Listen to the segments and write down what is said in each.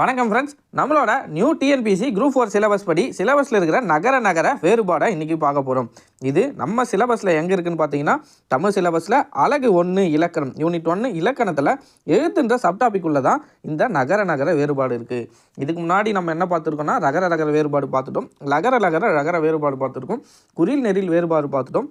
வணக்கம் ஃப்ரெண்ட்ஸ் நம்மளோட new TNPSC group four syllabus படி சிலபஸில் இருக்கிற நகர நகர வேறுபாடை இன்றைக்கி பார்க்க போகிறோம் இது நம்ம சிலபஸில் எங்கே இருக்குதுன்னு பார்த்தீங்கன்னா தமிழ் சிலபஸில் அழகு ஒன்று இலக்கணம் யூனிட் ஒன்று இலக்கணத்தில் எழுத்துன்ற சப்டாபிக் உள்ள தான் இந்த நகர நகர வேறுபாடு இருக்குது இதுக்கு முன்னாடி நம்ம என்ன பார்த்துருக்கோம்னா ரகர ரகர வேறுபாடு பார்த்துட்டோம். லகர லகர ரகர வேறுபாடு பார்த்துருக்கோம். குறில் நெறில் வேறுபாடு பார்த்துட்டோம்.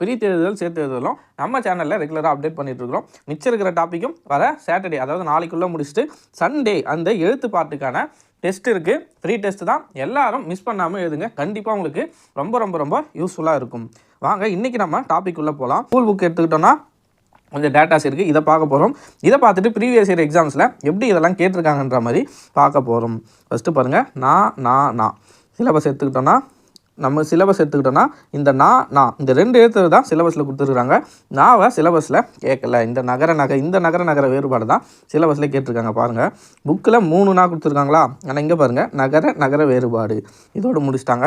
பிரி தேர்தல் சேர்த்தேர்தலும் நம்ம சேனலில் ரெகுலராக அப்டேட் பண்ணிட்டு இருக்கிறோம் மிச்சம் இருக்கிற டாப்பிக்கும் வர சாட்டர்டே அதாவது நாளைக்குள்ளே முடிச்சுட்டு சண்டே அந்த எழுத்து பாட்டுக்கான டெஸ்ட் இருக்குது ஃப்ரீ டெஸ்ட் தான். எல்லாரும் மிஸ் பண்ணாமல் எழுதுங்க. கண்டிப்பாக உங்களுக்கு ரொம்ப ரொம்ப ரொம்ப யூஸ்ஃபுல்லாக இருக்கும். வாங்க இன்றைக்கி நம்ம டாபிக் உள்ளே போகலாம் ஸ்கூல் புக் எடுத்துக்கிட்டோன்னா கொஞ்சம் டேட்டாஸ் இருக்குது இதை பார்க்க போகிறோம் இதை பார்த்துட்டு ப்ரீவியஸ் இயர் எக்ஸாம்ஸில் எப்படி இதெல்லாம் கேட்டிருக்காங்கன்ற மாதிரி பார்க்க போகிறோம் ஃபஸ்ட்டு பாருங்கள் நான் நான் நான். சிலபஸ் எடுத்துக்கிட்டோன்னா நம்ம சிலபஸ் எடுத்துக்கிட்டோன்னா இந்த நா நான் இந்த ரெண்டு எழுத்து தான் சிலபஸில் கொடுத்துருக்காங்க. நாவை சிலபஸில் கேட்கல. இந்த நகர நகர இந்த நகர நகர வேறுபாடு தான் சிலபஸில் கேட்டிருக்காங்க. பாருங்கள் புக்கில் மூணு நா கொடுத்துருக்காங்களா? ஆனால் இங்கே பாருங்கள் நகர நகர வேறுபாடு. இதோடு முடிச்சிட்டாங்க.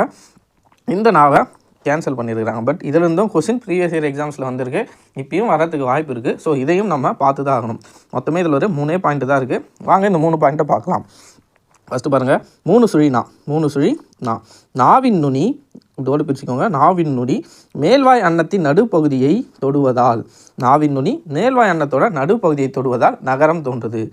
இந்த நாவை கேன்சல் பண்ணியிருக்கிறாங்க பட் இதிலிருந்தும் கொஸ்டின் ப்ரீவியஸ் இயர் எக்ஸாம்ஸில் வந்திருக்கு. இப்பயும் வரதுக்கு வாய்ப்பு இருக்குது ஸோ இதையும் நம்ம பார்த்து தான் ஆகணும். மொத்தமே இதில் ஒரு மூணே பாயிண்ட் தான் இருக்குது வாங்க இந்த மூணு பாயிண்ட்டை பார்க்கலாம். ஃபஸ்ட்டு பாருங்கள் மூணு சுழி நா. மூணு சுழி நா. நாவின் நுனி இதோடு பிரிச்சுக்கோங்க. நாவின் நுனி மேல்வாய் அன்னத்தின் நடுப்பகுதியை தொடுவதால். நாவின் நுனி மேல்வாய் அன்னத்தோட நடுப்பகுதியை தொடுவதால் நகரம் தோன்றுது.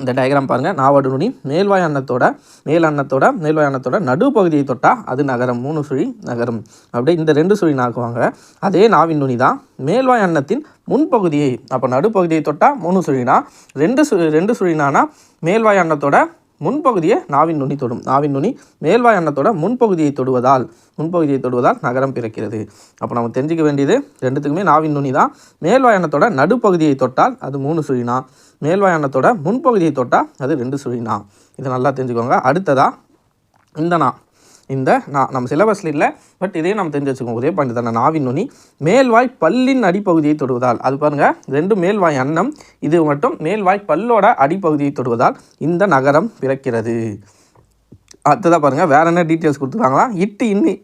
இந்த டயக்ராம் பாருங்கள் நாவடு நுனி மேல்வாய் அன்னத்தோட மேல் அன்னத்தோட மேல்வாய் அன்னத்தோட நடுப்பகுதியை தொட்டால் அது நகரம். மூணு சுழி நகரம். அப்படியே இந்த ரெண்டு சுழி நாக்குவாங்க. அதே நாவின் நுனி தான் மேல்வாய் அன்னத்தின் முன்பகுதியை. அப்போ நடுப்பகுதியை தொட்டால் மூணு சுழினா. ரெண்டு சு ரெண்டு சுழினானா மேல்வாய் அன்னத்தோட முன்பகுதியை நாவின் நுனி தொடும். நாவின் நுனி மேல்வாய் அன்னத்தோட முன்பகுதியை தொடுவதால் முன்பகுதியை தொடுவதால் நகரம் பிறக்கிறது. அப்போ நம்ம தெரிஞ்சுக்க வேண்டியது ரெண்டுத்துக்குமே நாவின் நுனி தான். மேல்வாய் அன்னத்தோட நடுப்பகுதியை தொட்டால் அது மூணு சுழினா மேல்வாய் அன்னத்தோட முன்பகுதியை தொட்டால் அது ரெண்டு சுழினா. இதை நல்லா தெரிஞ்சுக்கோங்க. அடுத்ததா இந்தணா இந்த நான் நம்ம சிலபஸில் இல்லை பட் இதையும் நம்ம தெரிஞ்சு வச்சுக்கோம் ஒரே பாயிண்ட் தானே. நாவின் நுனி மேல்வாய் பல்லின் அடிப்பகுதியை தொடுவதால். அது பாருங்கள் ரெண்டு மேல்வாய் அன்னம் இது மட்டும் மேல்வாய் பல்லோட அடிப்பகுதியை தொடுவதால் இந்த நகரம் பிறக்கிறது. அடுத்ததாக பாருங்கள் வேற என்ன டீட்டெயில்ஸ் கொடுத்துருக்காங்களா? இட்டு இன்னி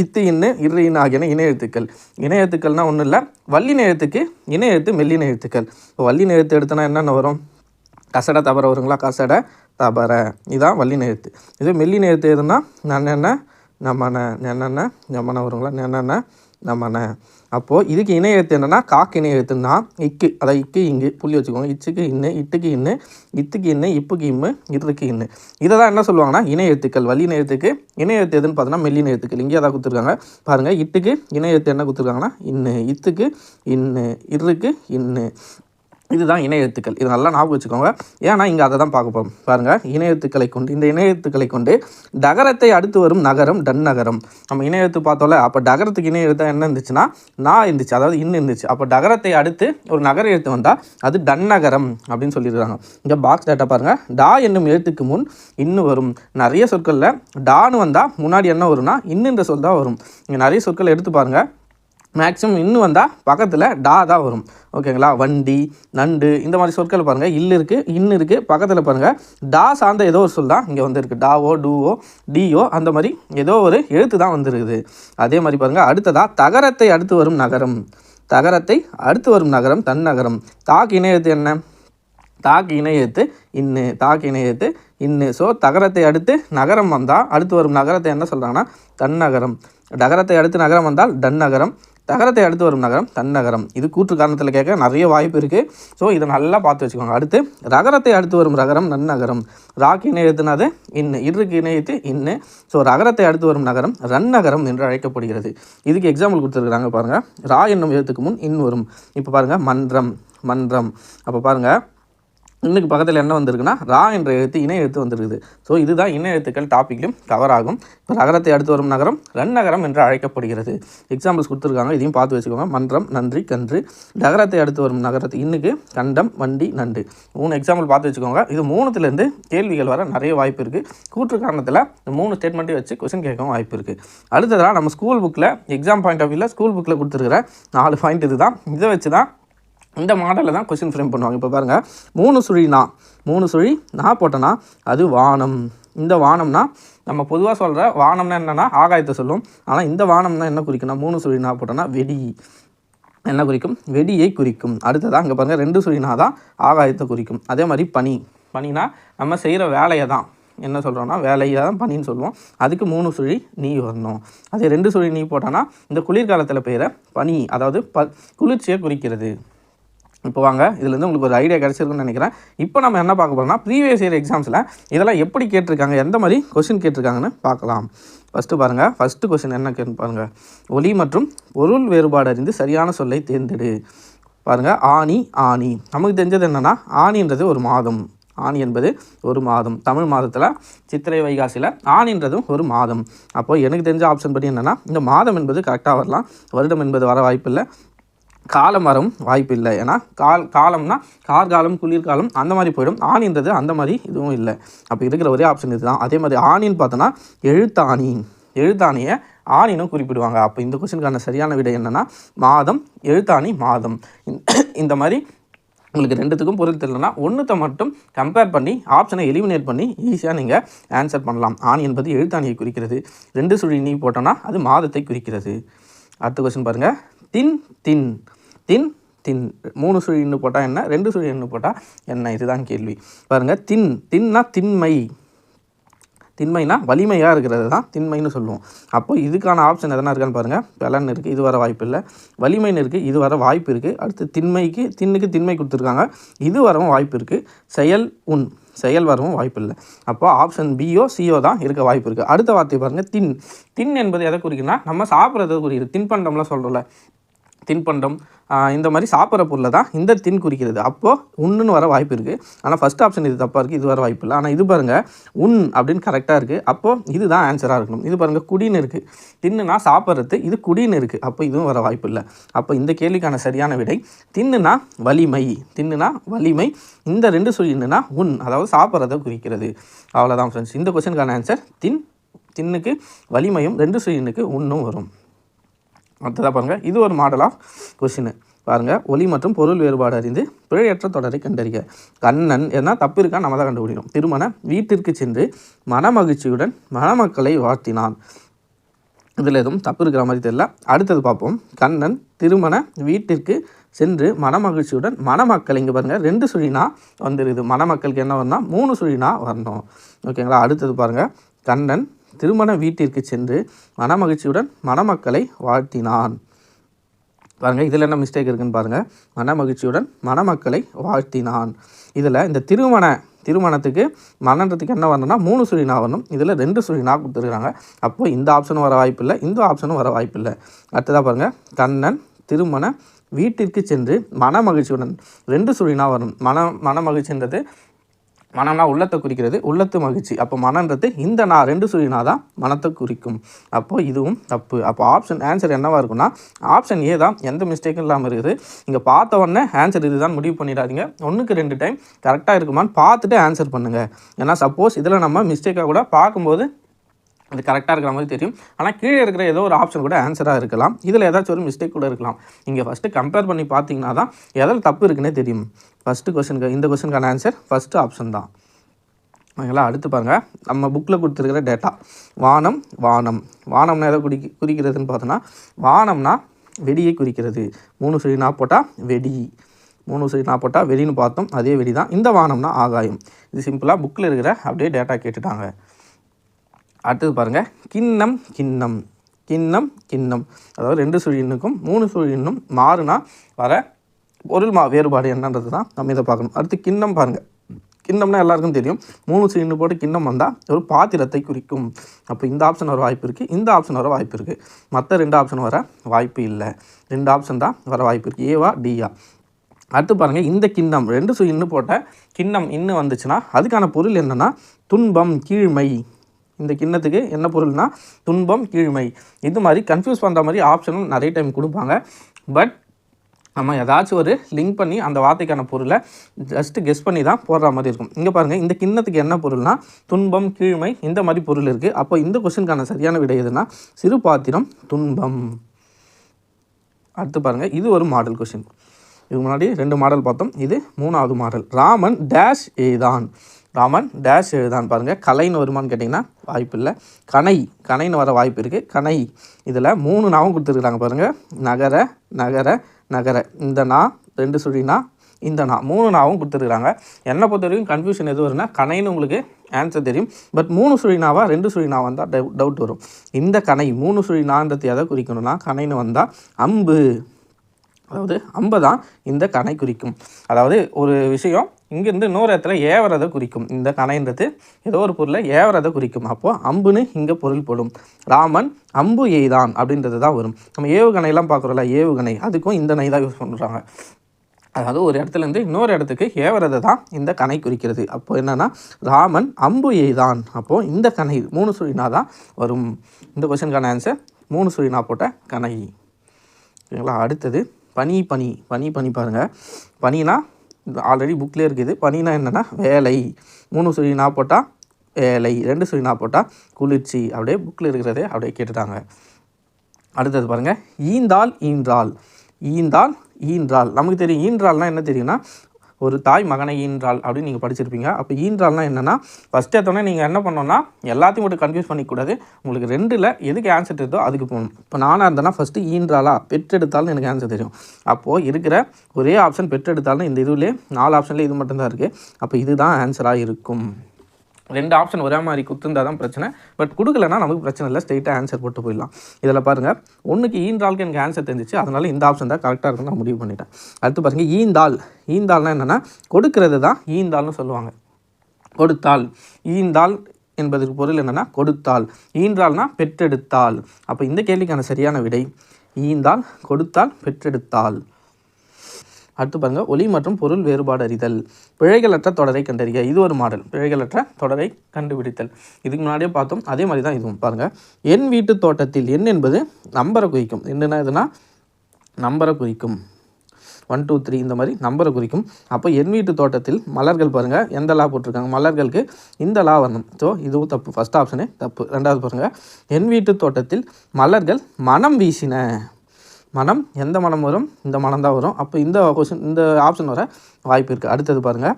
இத்து இன்னு இரு இன்னு ஆகியன இணை எழுத்துக்கள். இணை எழுத்துக்கள்னால் ஒன்றும் இல்லை வல்லின எழுத்துக்கு இணை எழுத்து மெல்லின எழுத்துக்கள். இப்போ வல்லின எழுத்து எடுத்தோன்னா என்னென்ன வரும்? கசடை தபர வருங்களா? கசடை தபர இதான் வல்லின எழுத்து இதே மெல்லின எழுத்து எதுனா நன்னென்ன நம்மன நென்னென்ன நம்மன வருங்களா? நென்னென்ன நம்மன அப்போது இதுக்கு இணை எழுத்து என்னென்னா காக்கு இணை எழுத்துன்னா இக்கு. அதாவது இக்கு இங்கு. புள்ளி வச்சுக்கோங்க. இச்சுக்கு இன்னு இட்டுக்கு இன்னு. இத்துக்கு இன்னு இப்புக்கு இம்மு இருக்கு இன்னு. இதை தான் என்ன சொல்லுவாங்கன்னா இணை எழுத்துக்கள். வல்லின எழுத்துக்கு இணை எழுத்து எதுன்னு பார்த்தோன்னா மெல்லின எழுத்துக்கள். இங்கே தான் கொடுத்துருக்காங்க. பாருங்கள் இட்டுக்கு இணை எழுத்து என்ன கொடுத்துருக்காங்கன்னா இன்னு. இத்துக்கு இன்னு. இருக்கு இன்னு. இதுதான் இணை எழுத்துக்கள். இது நல்லா ஞாபகம் வச்சுக்கோங்க. ஏன்னா இங்கே அதை தான் பார்க்க போகிறோம் பாருங்கள் இணை எழுத்துக்களை கொண்டு இந்த இணை எழுத்துக்களை கொண்டு டகரத்தை அடுத்து வரும் நகரம் டன் நகரம். நம்ம இணை எழுத்து பார்த்தோம்ல அப்போ டகரத்துக்கு இணைய எழுத்தா என்ன இருந்துச்சுன்னா நான் இருந்துச்சு அதாவது இன்னு இருந்துச்சு. அப்போ டகரத்தை அடுத்து ஒரு நகர எழுத்து வந்தால் அது டன் நகரம் அப்படின்னு சொல்லியிருக்காங்க. இங்கே பாக்ஸ் டேட்டா பாருங்கள் டா என்னும் எழுத்துக்கு முன் இன்னு வரும். நிறைய சொற்களில் டான்னு வந்தால் முன்னாடி என்ன வரும்னா இன்னுன்ற சொல் தான் வரும். இங்கே நிறைய சொற்கள் எடுத்து பாருங்கள் மேக்ஸிமம் இன்னும் வந்தால் பக்கத்தில் டா தான் வரும். ஓகேங்களா வண்டி நண்டு இந்த மாதிரி சொற்கள் பாருங்கள் இல்லு இருக்குது இன்னு இருக்குது பக்கத்தில் பாருங்கள் டா சார்ந்த ஏதோ ஒரு சொல் தான் இங்கே வந்துருக்கு. டாவோ டூவோ டியோ அந்த மாதிரி ஏதோ ஒரு எழுத்து தான் வந்துருக்குது. அதே மாதிரி பாருங்கள் அடுத்ததாக தகரத்தை அடுத்து வரும் நகரம். தகரத்தை அடுத்து வரும் நகரம் தன் நகரம். தாக்கு இணையத்து என்ன? தாக்கு இணையத்து இன்னு. தாக்கு இணையத்து இன்னு. ஸோ தகரத்தை அடுத்து நகரம் வந்தால் அடுத்து வரும் நகரத்தை என்ன சொல்கிறாங்கன்னா தன்னகரம் நகரத்தை அடுத்து நகரம் வந்தால் டன் நகரம். தகரத்தை அடுத்து வரும் நகரம் தன்னகரம். இது கூற்று காரணத்தில் கேட்க நிறைய வாய்ப்பு இருக்குது ஸோ இதை நல்லா பார்த்து வச்சுக்கோங்க. அடுத்து ரகரத்தை அடுத்து வரும் ரகரம் நன்னகரம். ராக்கு இணையத்துனாது இன்னு இருக்கு இணையத்து இன்னு. ஸோ ரகரத்தை அடுத்து வரும் நகரம் ரன் நகரம் என்று அழைக்கப்படுகிறது. இதுக்கு எக்ஸாம்பிள் கொடுத்துருக்குறாங்க பாருங்கள் ரா என்னும் எழுத்துக்கு முன் இன் வரும். இப்போ பாருங்கள் மன்றம் மன்றம். அப்போ பாருங்கள் இன்னைக்கு பக்கத்தில் என்ன வந்திருக்குன்னா ரா என்ற எழுத்து இணை எழுத்து வந்திருக்குது. ஸோ இதுதான் இணை எழுத்துக்கள் டாப்பிக்லையும் கவர் ஆகும். இப்போ நகரத்தை அடுத்து வரும் நகரம் ரன் நகரம் என்று அழைக்கப்படுகிறது. எக்ஸாம்பிள்ஸ் கொடுத்துருக்காங்க. இதையும் பார்த்து வச்சுக்கோங்க. மன்றம் நன்றி கன்று. நகரத்தை அடுத்து வரும் நகரத்து இன்னுக்கு கண்டம் வண்டி நண்டு. மூணு எக்ஸாம்பிள் பார்த்து வச்சுக்கோங்க. இது மூணுத்துலேருந்து கேள்விகள் வர நிறைய வாய்ப்பு இருக்குது கூற்று காரணத்தில் இந்த மூணு ஸ்டேட்மெண்ட்டையும் வச்சு கொஸ்டின் கேட்கவும் வாய்ப்பு இருக்குது அடுத்ததாக நம்ம ஸ்கூல் புக்கில் எக்ஸாம் பாயிண்ட் ஆஃப் வியூவில் ஸ்கூல் புக்கில் கொடுத்துருக்கிற நாலு பாயிண்ட் இது தான் இதை வச்சு தான் இந்த மாடலில் தான் கொஸ்டின் ஃப்ரேம் பண்ணுவாங்க. இப்போ பாருங்கள் மூணு சுழினா மூணு சுழி நான் போட்டேன்னா அது வானம். இந்த வானம்னா நம்ம பொதுவாக சொல்கிற வானம்னா என்னென்னா ஆகாயத்தை சொல்லும். ஆனால் இந்த வானம்னா என்ன குறிக்கும்னா மூணு சுழி நான் போட்டோன்னா வெடி. என்ன குறிக்கும்? வெடியை குறிக்கும். அடுத்ததாக அங்கே பாருங்கள் ரெண்டு சுழினா தான் ஆகாயத்தை குறிக்கும். அதே மாதிரி பனி. பனினா நம்ம செய்கிற வேலையை தான். என்ன சொல்கிறோன்னா வேலையை தான் பனின்னு சொல்லுவோம். அதுக்கு மூணு சுழி நீ வரணும். அதே ரெண்டு சுழி நீ போட்டோன்னா இந்த குளிர்காலத்தில் பெய்கிற பனி அதாவது ப குளிர்ச்சியை குறிக்கிறது. இப்போ வாங்க இதுலேருந்து உங்களுக்கு ஒரு ஐடியா கிடச்சிருக்குன்னு நினைக்கிறேன். இப்போ நம்ம என்ன பார்க்க போகிறோம்னா ப்ரீவியஸ் இயர் எக்ஸாம்ஸில் இதெல்லாம் எப்படி கேட்டிருக்காங்க எந்த மாதிரி கொஷின் கேட்டிருக்காங்கன்னு பார்க்கலாம். ஃபஸ்ட்டு பாருங்கள் ஃபஸ்ட்டு கொஷின் என்ன கேட்டு பாருங்கள் ஒலி மற்றும் பொருள் வேறுபாடு அறிந்து சரியான சொல்லை தேர்ந்தெடு. பாருங்கள் ஆணி ஆணி. நமக்கு தெரிஞ்சது என்னென்னா ஆணின்றது ஒரு மாதம். ஆணி என்பது ஒரு மாதம். தமிழ் மாதத்தில் சித்திரை வைகாசியில் ஆணின்றதும் ஒரு மாதம். அப்போது எனக்கு தெரிஞ்ச ஆப்ஷன் படி என்னென்னா இந்த மாதம் என்பது கரெக்டாக வரலாம். வருடம் என்பது வர வாய்ப்பில்லை. காலம் வரும் வாய்ப்பு இல்லை ஏன்னா கால் காலம்னா கார்காலம் குளிர்காலம் அந்த மாதிரி போயிடும். ஆணின்றது அந்த மாதிரி இதுவும் இல்லை. அப்போ இருக்கிற ஒரே ஆப்ஷன் இதுதான். அதே மாதிரி ஆணின்னு பார்த்தோன்னா எழுத்தாணி எழுத்தாணியை ஆணினும் குறிப்பிடுவாங்க. அப்போ இந்த கொஸ்டினுக்கான சரியான விடை என்னென்னா மாதம் எழுத்தாணி மாதம். இந்த- மாதிரி உங்களுக்கு ரெண்டுத்துக்கும் பொருள் தெரியலனா ஒன்றுத்தை மட்டும் கம்பேர் பண்ணி ஆப்ஷனை எலிமினேட் பண்ணி ஈஸியாக நீங்கள் ஆன்சர் பண்ணலாம். ஆணி என்பது எழுத்தாணியை குறிக்கிறது. ரெண்டு சுழி நீ போட்டோன்னா அது மாதத்தை குறிக்கிறது. அடுத்த கொஸ்டின் பாருங்கள் தின் தின். தின் தின் மூணு சுழி எண்ணு போட்டால் என்ன? ரெண்டு சுழி எண்ணு போட்டால் என்ன? இதுதான் கேள்வி. பாருங்கள் தின் தின்னா திண்மை. திண்மைனா வலிமையாக இருக்கிறது தான் திண்மைன்னு சொல்லுவோம். அப்போ இதுக்கான ஆப்ஷன் எதனா இருக்கான்னு பாருங்கள் பலன் இருக்குது இது வர வாய்ப்பு இல்லை. வலிமைன்னு இருக்குது இது வர வாய்ப்பு இருக்குது அடுத்து திண்மைக்கு தின்னுக்கு திண்மை கொடுத்துருக்காங்க. இது வரவும் வாய்ப்பு இருக்குது செயல் உன் செயல் வரவும் வாய்ப்பு இல்லை. அப்போ ஆப்ஷன் பியோ சிஓ தான் இருக்க வாய்ப்பு இருக்குது அடுத்த வார்த்தை பாருங்கள் தின். தின் என்பது எதை குறிக்குன்னா நம்ம சாப்பிட்றது குறிக்குது. தின்பண்டம்லாம் சொல்கிறோம்ல தின்பண்டம் இந்த மாதிரி சாப்பிட்ற பொருளை தான் இந்த தின் குறிக்கிறது. அப்போது உண்ணுன்னு வர வாய்ப்பு இருக்குது ஆனால் ஃபஸ்ட் ஆப்ஷன் இது தப்பாக இருக்குது இது வர வாய்ப்பு இல்லை. ஆனால் இது பாருங்கள் உண் அப்படின்னு கரெக்டாக இருக்குது அப்போது இதுதான் ஆன்சராக இருக்கணும். இது பாருங்கள் குடின்னு இருக்குது தின்னுனா சாப்பிட்றது இது குடின்னு இருக்குது அப்போ இதுவும் வர வாய்ப்பு இல்லை. அப்போ இந்த கேள்விக்கான சரியான விடை தின்னுனா வலிமை. தின்னுனா வலிமை. இந்த ரெண்டு சொல்லினுனா உண் அதாவது சாப்பிட்றத குறிக்கிறது. அவ்வளோதான் ஃப்ரெண்ட்ஸ் இந்த கொஸ்டினுக்கான ஆன்சர் தின் தின்னுக்கு வலிமையும் ரெண்டு சுயினுக்கு உன்னும் வரும். அடுத்ததாக பாருங்கள் இது ஒரு மாடல் ஆஃப் கொஷின் பாருங்கள் ஒலி மற்றும் பொருள் வேறுபாடு அறிந்து பிழையற்ற தொடரை கண்டறிக. கண்ணன் என்ன? தப்பு இருக்கா? நம்ம தான் கண்டுபிடிக்கணும். திருமண வீட்டிற்கு சென்று மனமகிழ்ச்சியுடன் மணமக்களை வாழ்த்தினான். இதில் எதுவும் தப்பு இருக்கிற மாதிரி தெரியல. அடுத்தது பார்ப்போம். கண்ணன் திருமண வீட்டிற்கு சென்று மனமகிழ்ச்சியுடன் மணமக்கள் இங்கே பாருங்கள் ரெண்டு சுழினா வந்துருக்குது. மணமக்களுக்கு என்ன வரணும்னா மூணு சுழினா வரணும். ஓகேங்களா? அடுத்தது பாருங்கள் கண்ணன் திருமண வீட்டிற்கு சென்று மனமகிழ்ச்சியுடன் மணமக்களை வாழ்த்தினான். பாருங்கள் இதில் என்ன மிஸ்டேக் இருக்குன்னு பாருங்கள் மனமகிழ்ச்சியுடன் மணமக்களை வாழ்த்தினான். இதில் இந்த திருமண திருமணத்துக்கு மணன்றதுக்கு என்ன வரணும்னா மூணு சுழினா வரணும். இதில் ரெண்டு சுழினா கொடுத்துருக்காங்க. அப்போது இந்த ஆப்ஷனும் வர வாய்ப்பில்லை இந்த ஆப்ஷனும் வர வாய்ப்பில்லை அடுத்ததாக பாருங்கள் கண்ணன் திருமண வீட்டிற்கு சென்று மனமகிழ்ச்சியுடன் ரெண்டு சுழினா வரும் மன மனமகிழ்ச்சின்றது மனம்னா உள்ளத்தை குறிக்கிறது உள்ளத்து மகிழ்ச்சி. அப்போ மனன்றது இந்த நான் ரெண்டு சுழினா தான் மனத்தை குறிக்கும். அப்போது இதுவும் தப்பு. அப்போ ஆப்ஷன் ஆன்சர் என்னவாக இருக்கும்னா ஆப்ஷன் ஏ தான் எந்த மிஸ்டேக்கும் இல்லாமல் இருக்குது. இங்கே பார்த்த உடனே ஆன்சர் இதுதான் முடிவு பண்ணிடாதீங்க. ஒன்றுக்கு ரெண்டு டைம் கரெக்டாக இருக்குமான்னு பார்த்துட்டு ஆன்சர் பண்ணுங்கள் ஏன்னா சப்போஸ் இதில் நம்ம மிஸ்டேக்காக கூட பார்க்கும்போது அது கரெக்டாக இருக்கிற மாதிரி தெரியும். ஆனால் கீழே இருக்கிற ஏதோ ஒரு ஆப்ஷன் கூட ஆன்சராக இருக்கலாம். இதில் ஏதாச்சும் ஒரு மிஸ்டேக் கூட இருக்கலாம். நீங்கள் ஃபஸ்ட்டு கம்பேர் பண்ணி பார்த்தீங்கன்னா தான் எதில் தப்பு இருக்குன்னே தெரியும். ஃபஸ்ட்டு கொஸ்டினுக்கு இந்த கொஸ்டினுக்கான ஆன்சர் ஃபஸ்ட்டு ஆப்ஷன் தான். ஓகேங்களா? அடுத்து பாருங்கள் நம்ம புக்கில் கொடுத்துருக்கிற டேட்டா வானம் வானம். வானம்னா எதை குறி குறிக்கிறதுன்னு பார்த்தோன்னா வானம்னா வெடியை குறிக்கிறது. மூணு சுழி நான் போட்டால் வெடி. மூணு சுழி நான் போட்டால் வெடின்னு பார்த்தோம் அதே வெடி தான். இந்த வானம்னா ஆகாயம். இது சிம்பிளாக புக்கில் இருக்கிற அப்படியே டேட்டா கேட்டுட்டாங்க. அடுத்தது பாருங்கள் கிண்ணம் கிண்ணம். கிண்ணம் கிண்ணம். அதாவது ரெண்டு சுழினுக்கும் மூணு சுழினும் மாறுனா வர பொருள் மா வேறுபாடு என்னன்றது தான் நம்ம இதை பார்க்கணும். அடுத்து கிண்ணம் பாருங்கள் கிண்ணம்னா எல்லாருக்கும் தெரியும். மூணு சீனு போட்டு கிண்ணம் வந்தால் ஒரு பாத்திரத்தை குறிக்கும். அப்போ இந்த ஆப்ஷன் வர வாய்ப்பு இருக்குது இந்த ஆப்ஷன் வர வாய்ப்பு இருக்குது மற்ற ரெண்டு ஆப்ஷன் வர வாய்ப்பு இல்லை. ரெண்டு ஆப்ஷன் தான் வர வாய்ப்பு இருக்குது ஏவா டியா அடுத்து பாருங்கள் இந்த கிண்ணம் ரெண்டு சு இன்னு போட்ட கிண்ணம் இன்னும் வந்துச்சுன்னா அதுக்கான பொருள் என்னென்னா துன்பம் கீழ்மை. இந்த கிண்ணத்துக்கு என்ன பொருள்னா துன்பம் கீழ்மை. இது மாதிரி கன்ஃபியூஸ் பண்ணுற மாதிரி ஆப்ஷனும் நிறைய டைம் கொடுப்பாங்க. பட் நம்ம ஏதாச்சும் ஒரு லிங்க் பண்ணி அந்த வார்த்தைக்கான பொருளை ஜஸ்ட்டு கெஸ் பண்ணி தான் போடுற மாதிரி இருக்கும். இங்கே பாருங்கள் இந்த கிண்ணத்துக்கு என்ன பொருள்னா துன்பம் கீழ்மை இந்த மாதிரி பொருள் இருக்குது அப்போ இந்த கொஸ்டினுக்கான சரியான விடை எதுனா சிறு பாத்திரம் துன்பம். அடுத்து பாருங்கள் இது ஒரு மாடல் கொஷின் இதுக்கு முன்னாடி ரெண்டு மாடல் பார்த்தோம். இது மூணாவது மாடல் ராமன் டேஷ் எழுதான் ராமன் டேஷ் எழுதான் பாருங்கள் கலைன்னு வருமான்னு கேட்டிங்கன்னா வாய்ப்பு இல்லை. கனை கனைன்னு வர வாய்ப்பு இருக்குது கனை. இதில் மூணு நாவும் கொடுத்துருக்குறாங்க பாருங்கள் நகர நகர நகர. இந்த நா ரெண்டு சுழினா இந்த நா. மூணு நாவும் கொடுத்துருக்குறாங்க. என்னை பொறுத்த வரைக்கும் கன்ஃபியூஷன் எது வரும்னா கணைன்னு உங்களுக்கு ஆன்சர் தெரியும். பட் மூணு சுழினாவா ரெண்டு சுழினா வந்தால் டவு டவுட் வரும். இந்த கணை மூணு சுழினான்றது எதை குறிக்கணும்னா கணைன்னு வந்தால் அம்பு. அதாவது அம்பை தான் இந்த கணை குறிக்கும். அதாவது ஒரு விஷயம் இங்கேருந்து இன்னொரு இடத்துல ஏவரதை குறிக்கும். இந்த கணைன்றது ஏதோ ஒரு பொருளை ஏவரதை குறிக்கும். அப்போது அம்புன்னு இங்கே பொருள்படும் ராமன் அம்பு எய்தான் அப்படின்றது தான் வரும். நம்ம ஏவுகணையெல்லாம் பார்க்குறோம்ல ஏவுகணை அதுக்கும் இந்த நை தான் யூஸ் பண்ணுறாங்க அதாவது ஒரு இடத்துலேருந்து இன்னொரு இடத்துக்கு ஏவரதை தான் இந்த கணை குறிக்கிறது. அப்போ என்னன்னா ராமன் அம்பு எய்தான். அப்போது இந்த கணை மூணு சுழினா தான் வரும். இந்த கொஷனுக்கான ஆன்சர் மூணு சுழினா போட்ட கணை. ஓகேங்களா அடுத்தது பனி பனி. பனி பனி பாருங்கள் பனினா ஆல்ரெடி புக்லேயே இருக்குது. பனினா என்னென்னா வேலை. மூணு சுழி நான் போட்டால் வேலை. ரெண்டு சுழி நான் போட்டால் குளிர்ச்சி. அப்படியே புக்கில் இருக்கிறதே அப்படியே கேட்டுட்டாங்க. அடுத்தது பாருங்கள் ஈந்தால் ஈன்றால். ஈந்தால் ஈன்றால். நமக்கு தெரியும் ஈன்றால்னால் என்ன தெரியும்னா ஒரு தாய் மகனை ஈன்றாள் அப்படின்னு நீங்கள் படிச்சிருப்பீங்க. அப்போ ஈன்றால்னால் என்னென்னா ஃபஸ்ட் எடுத்தோடனே நீங்கள் என்ன பண்ணோன்னா எல்லாத்தையும் மட்டும் கன்ஃபியூஸ் பண்ணிக்கூடாது. உங்களுக்கு ரெண்டில் எதுக்கு ஆன்சர் தெரியுதோ அதுக்கு போகணும். இப்போ நானாக இருந்தேன்னா ஃபஸ்ட்டு ஈன்றாளா? பெற்றெடுத்தாலும் எனக்கு ஆன்சர் தெரியும். அப்போது இருக்கிற ஒரே ஆப்ஷன் பெற்றெடுத்தாலும் இந்த இதுவிலே நாலு ஆப்ஷன்லேயே இது மட்டும்தான் இருக்குது அப்போ இதுதான் ஆன்சராக இருக்கும். ரெண்டு ஆப்ஷன் ஒரே மாதிரி கொடுத்துருந்தா தான் பிரச்சனை. பட் கொடுக்கலனா நமக்கு பிரச்சனை இல்லை. ஸ்ட்ரெயிட்டாக ஆன்சர் போட்டு போயிடலாம். இதில் பாருங்கள் ஒன்றுக்கு ஈந்தாளுக்கு எனக்கு ஆன்சர் தெரிஞ்சிச்சு. அதனால இந்த ஆப்ஷன் தான் கரெக்டாக இருக்குன்னு நான் முடிவு பண்ணிட்டேன். அடுத்து பாருங்கள் ஈந்தாள். ஈந்தாள்னா என்னென்னா கொடுக்கறது தான் ஈந்தாள்னு சொல்லுவாங்க. கொடுத்தாள். ஈந்தாள் என்பதற்கு பொருள் என்னென்னா கொடுத்தாள். ஈன்றாள்னா பெற்றெடுத்தாள். அப்போ இந்த கேள்விக்கான சரியான விடை ஈந்தாள் கொடுத்தால் பெற்றெடுத்தாள். அடுத்து பாருங்க ஒலி மற்றும் பொருள் வேறுபாடு அறிதல். பிழைகளற்ற தொடரை கண்டறிய இது ஒரு மாடல். பிழைகளற்ற தொடரை கண்டுபிடித்தல். இதுக்கு முன்னாடியே பார்த்தோம். அதே மாதிரி தான் இதுவும். பாருங்க. என் வீட்டு தோட்டத்தில் எண் என்பது நம்பரை குறிக்கும். என்னென்ன இதுனா நம்பரை குறிக்கும். ஒன் டூ த்ரீ இந்த மாதிரி நம்பரை குறிக்கும். அப்போ என் வீட்டு தோட்டத்தில் மலர்கள் பாருங்கள் எந்த லா போட்டிருக்காங்க? மலர்களுக்கு இந்த லா வரணும். ஸோ இதுவும் தப்பு. ஃபஸ்ட் ஆப்ஷனே தப்பு. ரெண்டாவது பாருங்கள் என் வீட்டு தோட்டத்தில் மலர்கள் மனம் வீசின. மனம் எந்த மனம் வரும் இந்த மனம் தான் வரும். அப்போ இந்த கொஷின் இந்த ஆப்ஷன் வர வாய்ப்பு இருக்குது அடுத்தது பாருங்கள்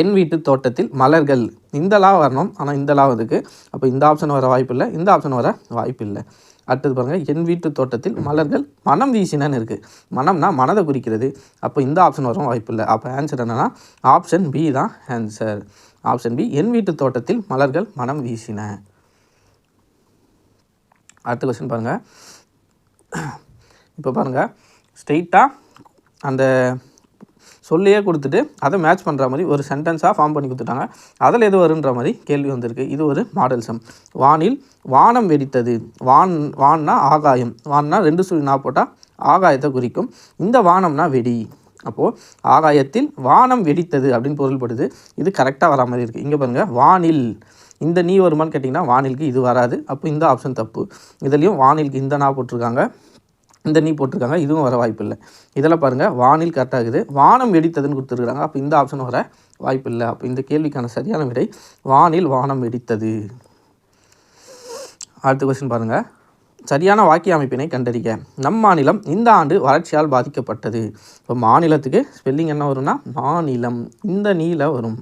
என் வீட்டு தோட்டத்தில் மலர்கள். இந்த லா வரணும் ஆனால் இந்த லா இருக்குது அப்போ இந்த ஆப்ஷன் வர வாய்ப்பு இல்லை. இந்த ஆப்ஷன் வர வாய்ப்பு இல்லை. அடுத்தது பாருங்கள் என் வீட்டு தோட்டத்தில் மலர்கள். மனம் வீசினன்னு இருக்குது மனம்னா மனதை குறிக்கிறது. அப்போ இந்த ஆப்ஷன் வரும் வாய்ப்பு இல்லை. அப்போ ஆன்சர் என்னென்னா ஆப்ஷன் பி தான் ஆன்சர் ஆப்ஷன் பி என் வீட்டு தோட்டத்தில் மலர்கள் மனம் வீசின. அடுத்த கொஸ்டின் பாருங்கள் இப்போ பாருங்கள் ஸ்ட்ரெயிட்டாக அந்த சொல்லியே கொடுத்துட்டு அதை மேட்ச் பண்ணுற மாதிரி ஒரு சென்டென்ஸாக ஃபார்ம் பண்ணி கொடுத்துட்டாங்க. அதில் எது வருன்ற மாதிரி கேள்வி வந்திருக்கு. இது ஒரு மாடல் சம் வானில் வானம் வெடித்தது. வான் வான்னா ஆகாயம். வான்னா ரெண்டு சுழி நா போட்டால் ஆகாயத்தை குறிக்கும். இந்த வானம்னா வெடி. அப்போது ஆகாயத்தில் வானம் வெடித்தது அப்படின்னு பொருள்படுது. இது கரெக்டாக வரா மாதிரி இருக்குது இங்கே பாருங்கள் வானில். இந்த நீ வருமான்னு கேட்டிங்கன்னா வானிலுக்கு இது வராது. அப்போ இந்த ஆப்ஷன் தப்பு. இதுலேயும் வானிலுக்கு இந்த நா போட்டிருக்காங்க. இந்த நீ போட்டிருக்காங்க இதுவும் வர வாய்ப்பு இல்லை இதெல்லாம் பாருங்கள் வானில் கரெக்டாகுது வானம் வெடித்ததுன்னு கொடுத்துருக்காங்க. அப்போ இந்த ஆப்ஷன் வர வாய்ப்பு இல்லை அப்போ இந்த கேள்விக்கான சரியான விடை வானில் வானம் வெடித்தது. அடுத்த கொஸ்டின் பாருங்கள் சரியான வாக்கிய அமைப்பினை கண்டறிக. நம் மாநிலம் இந்த ஆண்டு வறட்சியால் பாதிக்கப்பட்டது. இப்போ மாநிலத்துக்கு ஸ்பெல்லிங் என்ன வரும்னா மாநிலம். இந்த நீல வரும்.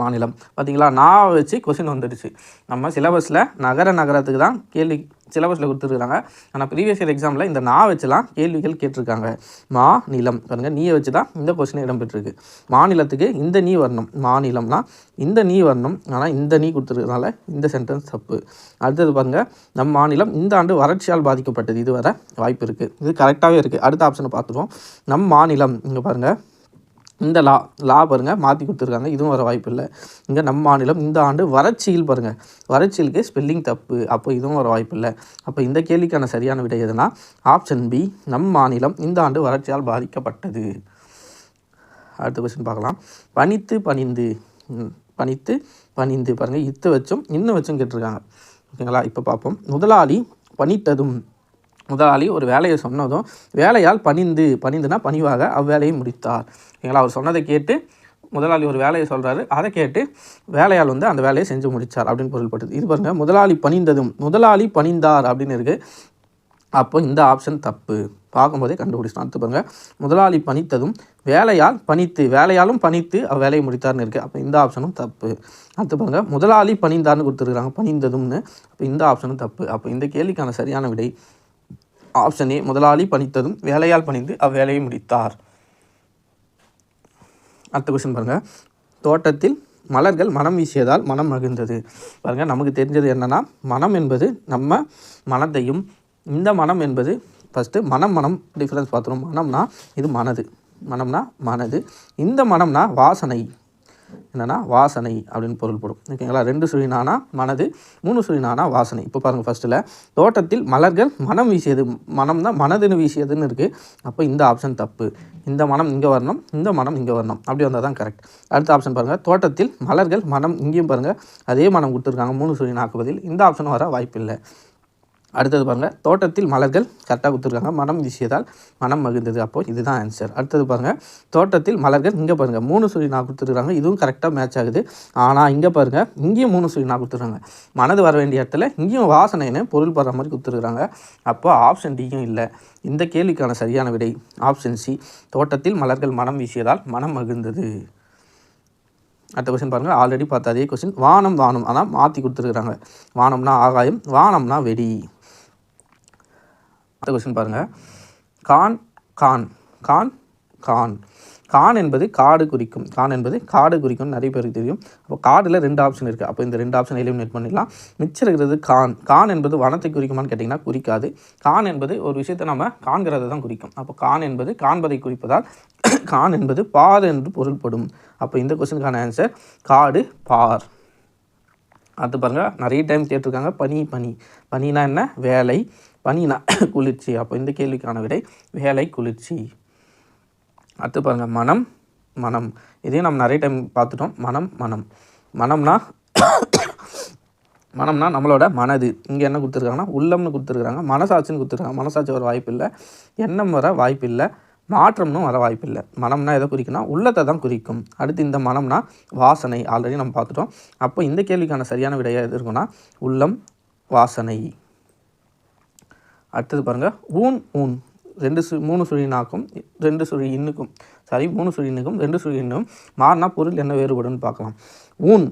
மாநிலம். பார்த்தீங்களா நான் வச்சு கொஸ்டின் வந்துடுச்சு. நம்ம சிலபஸில் நகர நகரத்துக்கு தான் கேள்வி சிலபஸில் கொடுத்துருக்காங்க ஆனால் ப்ரீவியஸ் இயர் எக்ஸாமில் இந்த நான் வச்சுலாம் கேள்விகள் கேட்டிருக்காங்க. மா நிலம் பாருங்கள் நீயை வச்சு தான் இந்த கொஸ்டின் இடம்பெற்றிருக்கு. மாநிலத்துக்கு இந்த நீ வரணும். மாநிலம்னா இந்த நீ வரணும். ஆனால் இந்த நீ கொடுத்துருக்கனால இந்த சென்டென்ஸ் தப்பு. அடுத்தது பாருங்கள் நம் மாநிலம் இந்த ஆண்டு வறட்சியால் பாதிக்கப்பட்டது. இது வர வாய்ப்பு இருக்குது இது கரெக்டாகவே இருக்குது அடுத்த ஆப்ஷனை பார்த்துருவோம். நம் மாநிலம் இங்கே பாருங்கள் இந்த லா லா பாருங்கள் மாற்றி கொடுத்துருக்காங்க. இதுவும் வர வாய்ப்பு இல்லை இங்கே நம்ம மாநிலம் இந்த ஆண்டு வறட்சியில் பாருங்கள் வறட்சியிலுக்கு ஸ்பெல்லிங் தப்பு. அப்போ இதுவும் வர வாய்ப்பு இல்லை அப்போ இந்த கேள்விக்கான சரியான விடை எதுனா? ஆப்ஷன் பி நம் மாநிலம் இந்த ஆண்டு வறட்சியால் பாதிக்கப்பட்டது. அடுத்த கொஸ்டின் பார்க்கலாம். பனித்து பணிந்து பணித்து பணிந்து பாருங்கள் இத்து வச்சும் இன்னும் வச்சும் கேட்டிருக்காங்க. ஓகேங்களா? இப்போ பார்ப்போம். முதலாளி பணித்ததும் முதலாளி ஒரு வேலையை சொன்னதும் வேலையால் பணிந்து பணிந்துனா பணிவாக அவ்வேலையை முடித்தார். ஓகேங்களா அவர் சொன்னதை கேட்டு முதலாளி ஒரு வேலையை சொல்கிறாரு அதை கேட்டு வேலையால் வந்து அந்த வேலையை செஞ்சு முடித்தார் அப்படின்னு பொருள்பட்டது. இது பாருங்கள் முதலாளி பணிந்ததும் முதலாளி பணிந்தார் அப்படின்னு இருக்குது அப்போ இந்த ஆப்ஷன் தப்பு. பார்க்கும்போதே கண்டுபிடிச்சிட்டோம். அடுத்து பாருங்கள் முதலாளி பணித்ததும் வேலையால் பணித்து வேலையாலும் பணித்து அவ்வேலையை முடித்தார்னு இருக்குது அப்போ இந்த ஆப்ஷனும் தப்பு. அடுத்து பாருங்கள் முதலாளி பணிந்தார்னு கொடுத்துருக்குறாங்க பணிந்ததும்னு. அப்போ இந்த ஆப்ஷனும் தப்பு. அப்போ இந்த கேள்விக்கான சரியான விடை ஆப்ஷன் ஏ முதலாளி பணித்ததும் வேலையால் பணிந்து அவ்வேலையை முடித்தார். அடுத்த கொஸ்டின் பாருங்கள் தோட்டத்தில் மலர்கள் மனம் வீசியதால் மனம் மகிழ்ந்தது. பாருங்கள் நமக்கு தெரிஞ்சது என்னென்னா மனம் என்பது நம்ம மனத்தையும் இந்த மனம் என்பது ஃபஸ்ட்டு மனம் மனம் டிஃப்ரென்ஸ் பார்த்துரும் மனம்னா இது மனது. மனம்னா மனது. இந்த மனம்னா வாசனை. என்னென்னா வாசனை அப்படின்னு பொருள்படும் ஓகேங்களா? ரெண்டு சுழினானா மனது மூணு சுழினானா வாசனை. இப்போ பாருங்கள் ஃபஸ்ட்டில் தோட்டத்தில் மலர்கள் மனம் வீசியது மனம் தான் மனதுன்னு வீசியதுன்னு இருக்குது அப்போ இந்த ஆப்ஷன் தப்பு. இந்த மனம் இங்கே வரணும் இந்த மனம் இங்கே வரணும். அப்படி வந்தால் தான் கரெக்ட் அடுத்த ஆப்ஷன் பாருங்கள் தோட்டத்தில் மலர்கள் மனம் இங்கேயும் பாருங்கள் அதே மனம் கொடுத்துருக்காங்க மூணு சுழினாக்குவதில் இந்த ஆப்ஷன் வர வாய்ப்பில்லை. அடுத்தது பாருங்கள் தோட்டத்தில் மலர்கள் கரெக்டாக கொடுத்துருக்காங்க. மனம் வீசியதால் மனம் மகிழ்ந்தது. அப்போ இதுதான் ஆன்சர் அடுத்தது பாருங்கள் தோட்டத்தில் மலர்கள் இங்கே பாருங்கள் மூணு சுழி நான் கொடுத்துருக்காங்க. இதுவும் கரெக்டாக மேட்ச் ஆகுது. ஆனால் இங்கே பாருங்கள் இங்கேயும் மூணு சுழி நான் கொடுத்துருக்காங்க. மனது வர வேண்டிய இடத்துல இங்கேயும் வாசனைன்னு பொருள் படுற மாதிரி கொடுத்துருக்காங்க. அப்போ ஆப்ஷன் டியும் இல்லை. இந்த கேள்விக்கான சரியான விடை ஆப்ஷன் சி தோட்டத்தில் மலர்கள் மனம் வீசியதால் மனம் மகிழ்ந்தது. அடுத்த கொஸ்டின் பாருங்கள் ஆல்ரெடி பார்த்த அதே கொஸ்டின் வானம் வானம் அதான் மாற்றி கொடுத்துருக்குறாங்க வானம்னா ஆகாயம் வானம்னா வெடி. அடுத்த கொஸ்டின் பாருங்கள் கான் கான் கான் கான். கான் என்பது காடு குறிக்கும். கான் என்பது காடு குறிக்கும் நிறைய பேருக்கு தெரியும். அப்போ காடில் ரெண்டு ஆப்ஷன் இருக்குது அப்போ இந்த ரெண்டு ஆப்ஷன் எலிமினேட் பண்ணிடலாம். மிச்சம் இருக்கிறது கான். கான் என்பது வனத்தை குறிக்குமான்னு கேட்டிங்கன்னா குறிக்காது. கான் என்பது ஒரு விஷயத்தை நம்ம காண்கிறத தான் குறிக்கும். அப்போ கான் என்பது காண்பதை குறிப்பதால் கான் என்பது பார் என்று பொருள்படும். அப்போ இந்த கொஸ்டினுக்கான ஆன்சர் காடு பார். அடுத்து பாருங்கள் நிறைய டைம் கேட்டிருக்காங்க. பனி பனி. பனினா என்ன? வேலை. பனினா குளிர்ச்சி. அப்போ இந்த கேள்விக்கான விடை வேலை குளிர்ச்சி. அடுத்து பாருங்கள் மனம் மனம். இதையும் நம்ம நிறைய டைம் பார்த்துட்டோம். மனம் மனம். மனம்னா மனம்னா நம்மளோட மனது. இங்கே என்ன கொடுத்துருக்காங்கன்னா உள்ளம்னு கொடுத்துருக்காங்க. மனசாட்சின்னு கொடுத்துருக்காங்க. மனசாட்சி வர வாய்ப்பில்லை எண்ணம் வர வாய்ப்பில்லை மாற்றம்னு வர வாய்ப்பில்லை மனம்னா எதை குறிக்குன்னா உள்ளத்தை தான் குறிக்கும். அடுத்து இந்த மனம்னா வாசனை. ஆல்ரெடி நம்ம பார்த்துட்டோம். அப்போ இந்த கேள்விக்கான சரியான விடையாக எது இருக்குன்னா உள்ளம் வாசனை. அடுத்தது பாருங்கள் ஊன் ஊன். ரெண்டு சு மூணு சுழி நாக்கும் ரெண்டு சுழி இன்னுக்கும். சாரி மூணு சுழி இன்னுக்கும் ரெண்டு சுழி இன்னும். மாறினா பொருள் என்ன வேறுபடும்னு பார்க்கலாம். ஊன்.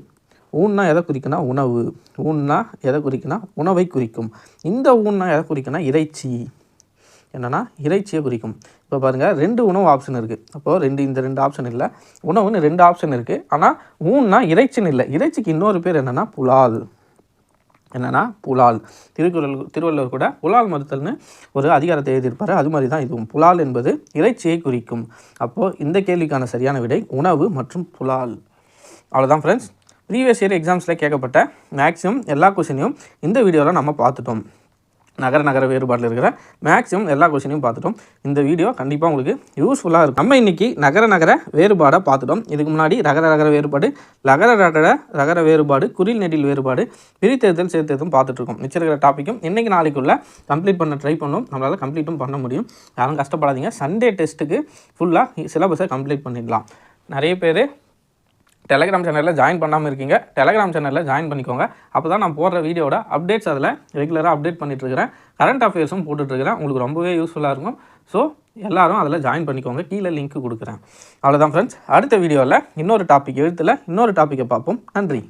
ஊன்னா எதை குறிக்குன்னா உணவு. ஊன்னா எதை குறிக்குன்னா உணவை குறிக்கும். இந்த ஊன்னா எதை குறிக்குன்னா இறைச்சி. என்னென்னா இறைச்சியை குறிக்கும். இப்போ பாருங்கள் ரெண்டு உணவு ஆப்ஷன் இருக்குது அப்போது ரெண்டு இந்த ரெண்டு ஆப்ஷன் இல்லை. உணவுன்னு ரெண்டு ஆப்ஷன் இருக்குது ஆனால் ஊன்னா இறைச்சின்னு இல்லை. இறைச்சிக்கு இன்னொரு பேர் என்னென்னா புலால். என்னென்னா புலால். திருக்குறள் திருவள்ளுவர் கூட புலால் மறுத்தல்னு ஒரு அதிகாரத்தை எழுதியிருப்பார். அது மாதிரி தான் இதுவும். புலால் என்பது இறைச்சியை குறிக்கும். அப்போது இந்த கேள்விக்கான சரியான விடை உணவு மற்றும் புலால். அவ்வளோதான் ஃப்ரெண்ட்ஸ் ப்ரீவியஸ் இயர் எக்ஸாம்ஸில் கேட்கப்பட்ட மேக்ஸிமம் எல்லா கொஷினையும் இந்த வீடியோவில் நம்ம பார்த்துட்டோம். நகர நகர வேறுபாட்டில் இருக்கிற மேக்ஸிமம் எல்லா கொஷினையும் பார்த்துட்டோம். இந்த வீடியோ கண்டிப்பாக உங்களுக்கு யூஸ்ஃபுல்லாக இருக்கும். நம்ம இன்றைக்கி நகர நகர வேறுபாடை பார்த்துட்டோம். இதுக்கு முன்னாடி ரகர ரகர வேறுபாடு லகர ரகர ரகர வேறுபாடு குறில் நெடில் வேறுபாடு பிரித்தேர்தல் சேர்த்தேர்தும் பார்த்துட்ருக்கோம் மிச்சம் இருக்கிற டாப்பிக்கும் இன்றைக்கி நாளைக்குள்ளே கம்ப்ளீட் பண்ண ட்ரை பண்ணோம். நம்மளால் கம்ப்ளீட்டும் பண்ண முடியும். யாரும் கஷ்டப்படாதீங்க. சண்டே டெஸ்ட்டுக்கு ஃபுல்லாக சிலபஸை கம்ப்ளீட் பண்ணிடலாம். நிறைய பேர் டெலகிராம் சேனலில் ஜாயின் பண்ணாமல் இருக்கீங்க. டெலகிராம் சேனலில் ஜாயின் பண்ணிக்கோங்க. அப்போ தான் நான் போடுற வீடியோட அப்டேட்ஸ் அதில் ரெகுலராக அப்டேட் பண்ணிட்டுருக்கிறேன். கரண்ட் அஃபேர்ஸும் போட்டுட்ருக்கிறேன் உங்களுக்கு ரொம்பவே யூஸ்ஃபுல்லாக இருக்கும். ஸோ எல்லாரும் அதில் ஜாயின் பண்ணிக்கோங்க. கீழே லிங்க் கொடுக்குறேன். அவ்வளோதான் ஃப்ரெண்ட்ஸ் அடுத்த வீடியோவில் இன்னொரு டாபிக் எழுத்தில் இன்னொரு டாப்பிக்கை பார்ப்போம். நன்றி.